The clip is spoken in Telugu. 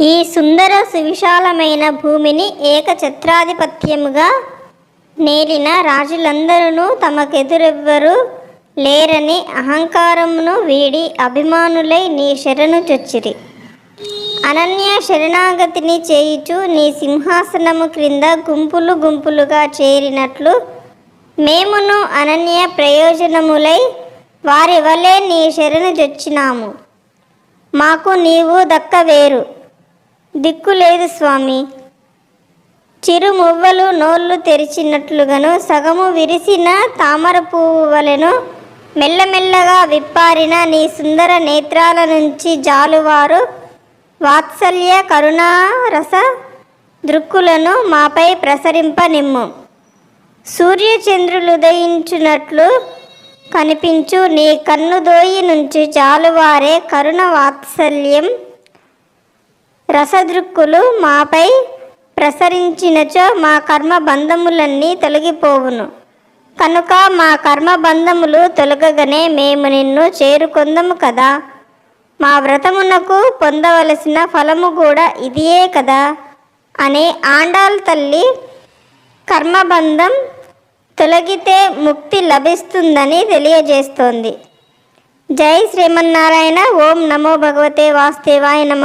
ఈ సుందర సువిశాలమైన భూమిని ఏకఛత్రాధిపత్యముగా నేలిన రాజులందరూ తమకెదురెవ్వరు లేరని అహంకారమును వీడి అభిమానులై నీ శరణు చొచ్చిరి. అనన్య శరణాగతిని చేయుచు నీ సింహాసనము క్రింద గుంపులు గుంపులుగా చేరినట్లు మేమును అనన్య ప్రయోజనములై వారి వలె నీ శరణు చొచ్చినాము. మాకు నీవు దక్కవేరు. దిక్కు లేదు స్వామి. చిరు మువ్వలు నోళ్ళు తెరిచినట్లుగాను సగము విరిసిన తామర పువ్వు వలెను మెల్లమెల్లగా విప్పారిన నీ సుందర నేత్రాల నుంచి జాలువారు వాత్సల్య కరుణారస దృక్కులను మాపై ప్రసరింపనిమ్ము. సూర్యచంద్రులు ఉదయించినట్లు కనిపించు నీ కన్నుదోయి నుంచి జాలువారే కరుణ వాత్సల్యం రసదృక్కులు మాపై ప్రసరించినచో మా కర్మ బంధములన్నీ తొలగిపోవును. కనుక మా కర్మ బంధములు తొలగగానే మేము నిన్ను చేరుకొందము కదా. మా వ్రతమునకు పొందవలసిన ఫలము కూడా ఇదియే కదా అనే ఆండాల్ తల్లి కర్మబంధం తొలగితే ముక్తి లభిస్తుందని తెలియజేస్తోంది. జై శ్రీమన్నారాయణ. ఓం నమో భగవతే వాస్తేవాయ నమ.